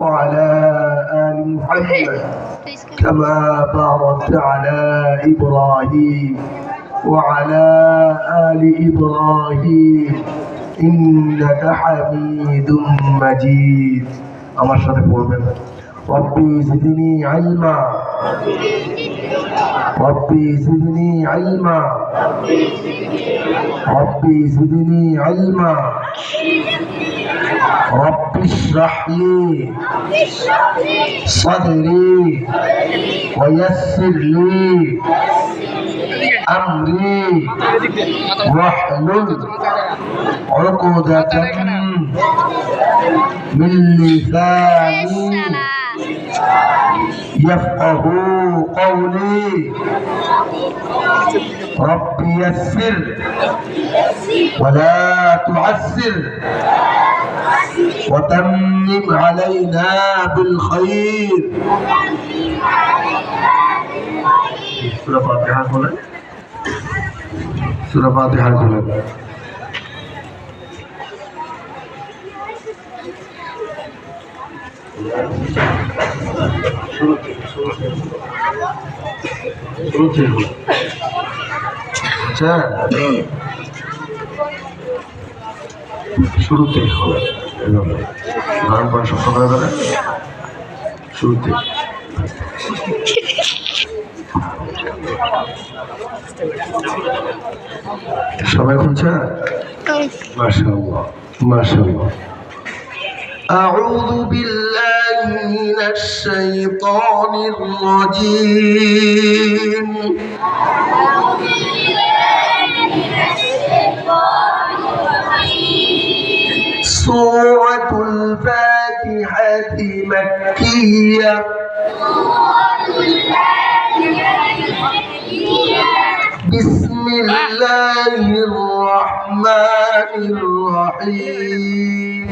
وعلى آل محمد كما باركت على إبراهيم وعلى آل إبراهيم إنك حميد مجيد আমার সাথে পড়বেন ربي زدني علما ربي زدني علما. ربي زدني علما. رب اشرح لي صدري ويسر لي أمري. واحلل عقدة من لساني. يفقه قولي. رب يسر ولا تعسر وتمم علينا بالخير. سورة فاتحة سورة فاتحة শুরুতে গান পড়া সব করা যাবে শুরুতে সবাই খুঁজছে মাসা মাসা أعوذ بالله من الشيطان الرجيم. سورة الفاتحة مكية. بسم الله الرحمن الرحيم.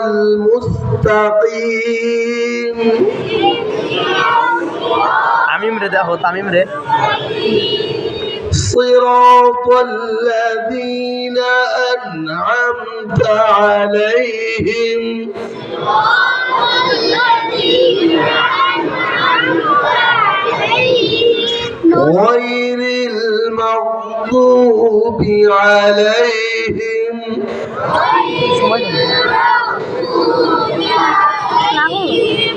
المستقيم তামিম রে দেখো তামিম রে صراط الذين أنعمت عليهم غير المغضوب عليهم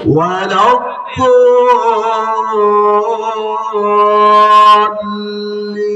ولا الضالين.